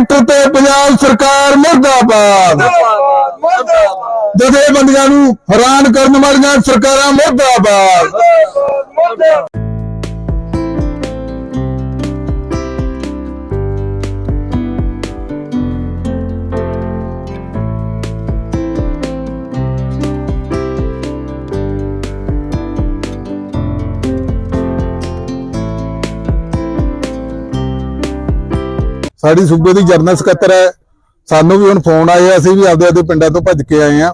Sector ਤੇ ਪੰਜਾਬ ਸਰਕਾਰ ਮੁਰਦਾਬਾਦ। ਜਥੇਬੰਦੀਆਂ ਨੂੰ ਹੈਰਾਨ ਕਰਨ ਵਾਲੀਆਂ ਸਰਕਾਰਾਂ ਮੁਰਦਾਬਾਦ। ਸਾਡੀ ਸੂਬੇ ਦੀ ਜਰਨਲ ਸਕੱਤਰ ਹੈ। ਸਾਨੂੰ ਵੀ ਹੁਣ ਫੋਨ ਆਏ ਅਸੀਂ ਵੀ ਆਪਦੇ ਆਪਦੇ ਪਿੰਡਾਂ ਤੋਂ ਭੱਜ ਕੇ ਆਏ ਆ।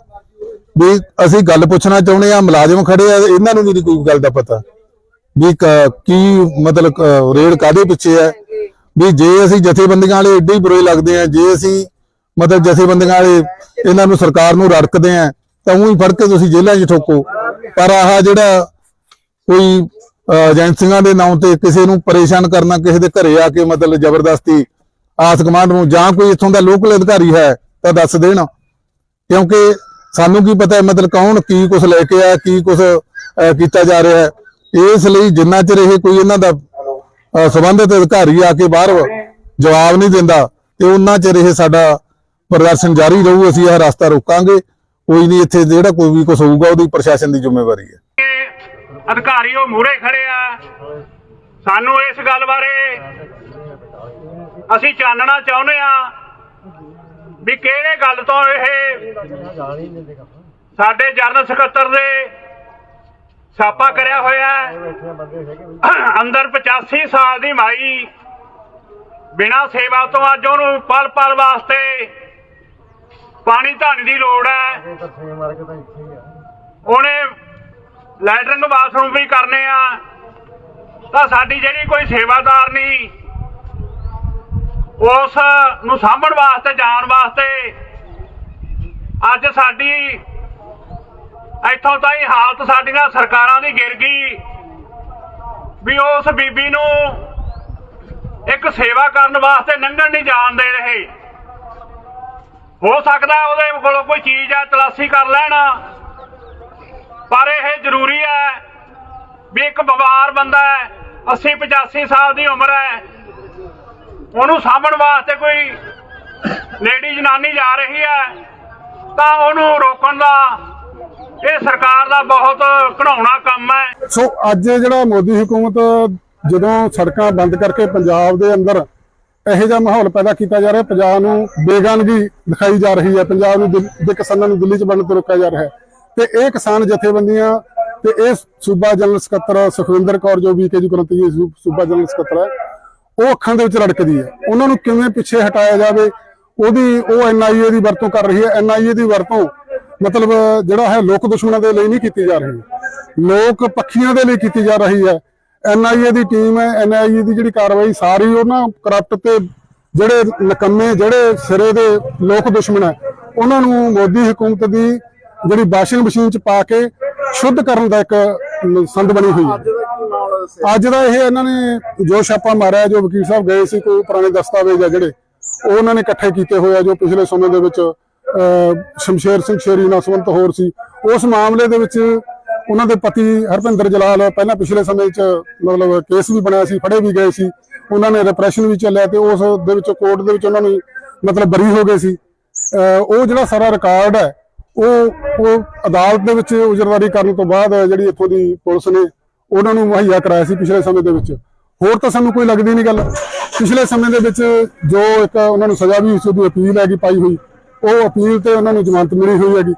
ਵੀ ਅਸੀਂ ਗੱਲ ਪੁੱਛਣਾ ਚਾਹੁੰਦੇ ਆ, ਮੁਲਾਜ਼ਮ ਖੜੇ ਆ, ਇਹਨਾਂ ਨੂੰ ਵੀ ਨਹੀਂ ਕੋਈ ਗੱਲ ਦਾ ਪਤਾ। ਵੀ ਕੀ ਮਤਲਬ ਕ- ਰੇਡ ਕਾਦੇ ਪਿੱਛੇ ਹੈ ਵੀ ਜੇ ਅਸੀਂ ਜਥੇਬੰਦੀਆਂ ਵਾਲੇ ਏਡੇ ਹੀ ਬੁਰੇ ਲੱਗਦੇ ਆ, ਜੇ ਅਸੀਂ ਮਤਲਬ ਜਥੇਬੰਦੀਆਂ ਵਾਲੇ ਇਹਨਾਂ ਨੂੰ ਸਰਕਾਰ ਨੂੰ ਰੜਕਦੇ ਆ, ਤਾਂ ਉਹੀ ਫੜ ਕੇ ਤੁਸੀਂ ਜੇਲ੍ਹਾਂ 'ਚ ਠੋਕੋ। ਪਰ ਆਹ ਜਿਹੜਾ ਕੋਈ ਏਜੰਸੀਆਂ ਦੇ ਨਾਂ ਤੇ ਕਿਸੇ ਨੂੰ ਪਰੇਸ਼ਾਨ ਕਰਨਾ, ਕਿਸੇ ਦੇ ਘਰੇ ਆ ਕੇ ਮਤਲਬ ਜ਼ਬਰਦਸਤੀ ਆਸ ਕਮਾਂਡ ਨੂੰ ਜਾਂ ਕੋਈ ਇੱਥੋਂ ਦਾ ਲੋਕਲ ਅਧਿਕਾਰੀ ਹੈ ਤਾਂ ਦੱਸ ਦੇਣ। ਕਿਉਂਕਿ ਸਾਨੂੰ ਕੀ ਪਤਾ ਮਤਲਬ ਕੌਣ ਕੀ ਕੁਝ ਲੈ ਕੇ ਆ ਕੀ ਕੁਝ ਕੀਤਾ ਜਾ ਰਿਹਾ ਹੈ। ਇਸ ਲਈ ਜਿੰਨਾ ਚਿਰ ਇਹ ਕੋਈ ਇਹਨਾਂ ਦਾ ਅਹ, ਅਧਿਕਾਰੀ ਆ ਕੇ ਬਾਹਰ ਜਵਾਬ ਨਹੀਂ ਦਿੰਦਾ ਤੇ ਉਹਨਾਂ ਚਿਰ ਇਹ ਸਾਡਾ ਪ੍ਰਦਰਸ਼ਨ ਜਾਰੀ ਰਹੂ ਅਸੀਂ ਇਹ ਰਸਤਾ ਰੋਕਾਂਗੇ। ਕੋਈ ਨਹੀਂ ਇੱਥੇ ਜਿਹੜਾ ਕੋਈ ਵੀ ਕੁਝ ਹੋਊਗਾ ਉਹਦੀ ਪ੍ਰਸ਼ਾਸਨ ਦੀ ਜ਼ਿੰਮੇਵਾਰੀ ਹੈ। ਅਧਿਕਾਰੀ ਉਹ ਮੂਹਰੇ ਖੜੇ ਆ। ਸਾਨੂੰ ਇਸ ਗੱਲ ਬਾਰੇ ਅਸੀਂ ਚਾਨਣਾ ਚਾਹੁੰਦੇ ਆ ਵੀ ਕਿਹੜੇ ਗੱਲ ਤੋਂ ਇਹ ਸਾਡੇ ਜਨਰਲ ਸਕੱਤਰ ਦੇ ਛਾਪਾ ਕਰਿਆ ਹੋਇਆ ਅੰਦਰ 85 ਸਾਲ ਦੀ ਮਾਈ ਬਿਨਾਂ ਸੇਵਾ ਤੋਂ ਅੱਜ ਉਹਨੂੰ ਪਲ ਪਲ ਵਾਸਤੇ ਪਾਣੀ ਧਾਣੀ ਦੀ ਲੋੜ ਹੈ। ਉਹਨੇ ਲੈਟਰਿੰਗ ਬਾਥਰੂਮ ਵੀ ਕਰਨੇ ਆ। ਤਾਂ ਸਾਡੀ ਜਿਹੜੀ ਕੋਈ ਸੇਵਾਦਾਰ ਨਹੀਂ ਉਸ ਨੂੰ ਸਾਂਭਣ ਵਾਸਤੇ, ਜਾਣ ਵਾਸਤੇ ਅੱਜ ਸਾਡੀ ਇੱਥੋਂ ਤਾਈਂ ਹਾਲਤ ਸਾਡੀਆਂ ਸਰਕਾਰਾਂ ਦੀ ਗਿਰ ਗਈ ਵੀ ਉਸ ਬੀਬੀ ਨੂੰ ਇੱਕ ਸੇਵਾ ਕਰਨ ਵਾਸਤੇ ਲੰਘਣ ਨਹੀਂ ਜਾਣ ਦੇ ਰਹੇ। ਹੋ ਸਕਦਾ ਉਹਦੇ ਕੋਲੋਂ ਕੋਈ ਚੀਜ਼ ਹੈ ਤਲਾਸ਼ੀ ਕਰ ਲੈਣ, ਪਰ ਇਹ ਜ਼ਰੂਰੀ ਹੈ ਵੀ ਇੱਕ ਬਿਮਾਰ ਬੰਦਾ ਹੈ 80 85 ਸਾਲ ਦੀ ਉਮਰ ਹੈ ਉਹਨੂੰ ਸਾਂਭਣ ਵਾਸਤੇ ਕੋਈ ਲੇਡੀ ਜਨਾਨੀ ਜਾ ਰਹੀ ਹੈ, ਤਾਂ ਉਹਨੂੰ ਰੋਕਣ ਦਾ, ਇਹ ਸਰਕਾਰ ਦਾ ਬਹੁਤ ਘਣਾਉਣਾ ਕੰਮ ਹੈ। ਸੋ ਅੱਜ ਜਿਹੜਾ ਮੋਦੀ ਹਕੂਮਤ ਜਦੋਂ ਸੜਕਾਂ ਬੰਦ ਕਰਕੇ ਪੰਜਾਬ ਦੇ ਅੰਦਰ ਇਹੋ ਜਿਹਾ ਮਾਹੌਲ ਪੈਦਾ ਕੀਤਾ ਜਾ ਰਿਹਾ, ਪੰਜਾਬ ਨੂੰ ਬੇਗਾਨਗੀ ਦਿਖਾਈ ਜਾ ਰਹੀ ਹੈ, ਪੰਜਾਬ ਨੂੰ ਦੇ ਕਿਸਾਨਾਂ ਨੂੰ ਦਿੱਲੀ 'ਚ ਬਣਨ ਤੋਂ ਰੋਕਿਆ ਜਾ ਰਿਹਾ ਹੈ। ਤੇ ਇਹ ਕਿਸਾਨ ਜਥੇਬੰਦੀਆਂ ਤੇ ਇਹ ਸੂਬਾ ਜਨਰਲ ਸਕੱਤਰ ਸੁਖਵਿੰਦਰ ਕੌਰ ਜੋ ਵੀ ਜੀ ਕੁਲੰਤੀ ਜੀ ਸੂਬਾ ਜਨਰਲ ਸਕੱਤਰ ਹੈ ਉਹ ਅੱਖਾਂ ਦੇ ਵਿੱਚ ਰੜਕਦੀ ਹੈ। ਉਹਨਾਂ ਨੂੰ ਕਿਵੇਂ ਪਿੱਛੇ ਹਟਾਇਆ ਜਾਵੇ, ਉਹਦੀ ਉਹ ਐਨਆਈਏ ਦੀ ਵਰਤੋਂ ਕਰ ਰਹੀ ਹੈ। ਐਨਆਈਏ ਦੀ ਵਰਤੋਂ ਮਤਲਬ ਜਿਹੜਾ ਹੈ ਲੋਕ ਦੁਸ਼ਮਣਾਂ ਦੇ ਲਈ ਨਹੀਂ ਕੀਤੀ ਜਾ ਰਹੀ। ਲੋਕ ਪੱਖੀਆਂ ਦੇ ਲਈ ਕੀਤੀ ਜਾ ਰਹੀ ਹੈ। ਐਨਆਈਏ ਦੀ ਟੀਮ ਹੈ ਐਨਆਈਏ ਦੀ ਜਿਹੜੀ ਕਾਰਵਾਈ ਸਾਰੀ ਉਹਨਾਂ ਕਰਪਟ ਤੇ ਜਿਹੜੇ ਨਕੰਮੇ, ਜਿਹੜੇ ਸਿਰੇ ਦੇ ਲੋਕ ਦੁਸ਼ਮਣ ਹੈ, ਉਹਨਾਂ ਨੂੰ ਮੋਦੀ ਹਕੂਮਤ ਦੀ ਜਿਹੜੀ ਵਾਸ਼ਿੰਗ ਮਸ਼ੀਨ ਚ ਪਾ ਕੇ ਸ਼ੁੱਧ ਕਰਨ ਦਾ ਇੱਕ ਸੰਦ ਬਣੀ ਹੋਈ ਹੈ। ਅੱਜ ਦਾ ਇਹ ਇਹਨਾਂ ਨੇ ਜੋ ਛਾਪਾ ਮਾਰਿਆ ਜੋ ਵਕੀਲ ਸਾਹਿਬ ਗਏ ਸੀ ਕੋਈ ਪੁਰਾਣੇ ਦਸਤਾਵੇਜ਼ ਆ ਜਿਹੜੇ ਉਹ ਉਹਨਾਂ ਨੇ ਇਕੱਠੇ ਕੀਤੇ ਹੋਏ ਆ ਜੋ ਪਿਛਲੇ ਸਮੇਂ ਦੇ ਵਿੱਚ ਸ਼ਮਸ਼ੇਰ ਸਿੰਘ ਸ਼ੇਰੀ ਨਾਲ ਸੰਬੰਧਿਤ ਹੋਰ ਸੀ। ਉਸ ਮਾਮਲੇ ਦੇ ਵਿੱਚ ਉਹਨਾਂ ਦੇ ਪਤੀ ਹਰਪਿੰਦਰ ਜਲਾਲ ਪਹਿਲਾਂ ਪਿਛਲੇ ਸਮੇਂ 'ਚ ਮਤਲਬ ਕੇਸ ਵੀ ਬਣਾਇਆ ਸੀ ਫੜੇ ਵੀ ਗਏ ਸੀ। ਉਹਨਾਂ ਨੇ ਰਿਪਰੈਸ਼ਨ ਵੀ ਚੱਲਿਆ ਤੇ ਉਸ ਦੇ ਵਿੱਚ ਕੋਰਟ ਦੇ ਵਿੱਚ ਉਹਨਾਂ ਨੂੰ ਮਤਲਬ ਬਰੀ ਹੋ ਗਏ ਸੀ। ਅਹ, ਉਹ ਜਿਹੜਾ ਸਾਰਾ ਰਿਕਾਰਡ ਹੈ ਉਹ ਉਹ ਅਦਾਲਤ ਦੇ ਵਿੱਚ ਉਜਰਦਾਰੀ ਕਰਨ ਤੋਂ ਬਾਅਦ ਜਿਹੜੀ ਇੱਥੋਂ ਦੀ ਪੁਲਿਸ ਨੇ ਉਹਨਾਂ ਨੂੰ ਮੁਹੱਈਆ ਕਰਾਇਆ ਸੀ ਪਿਛਲੇ ਸਮੇਂ ਦੇ ਵਿੱਚ। ਹੋਰ ਤਾਂ ਸਾਨੂੰ ਕੋਈ ਲੱਗਦੀ ਨਹੀਂ ਗੱਲ। ਪਿਛਲੇ ਸਮੇਂ ਦੇ ਵਿੱਚ ਜੋ ਇੱਕ ਉਹਨਾਂ ਨੂੰ ਸਜ਼ਾ ਵੀ ਸੀ ਉਹਦੀ ਅਪੀਲ ਹੈਗੀ ਪਾਈ ਹੋਈ, ਉਹ ਅਪੀਲ ਤੇ ਉਹਨਾਂ ਨੂੰ ਜ਼ਮਾਨਤ ਮਿਲੀ ਹੋਈ ਹੈਗੀ।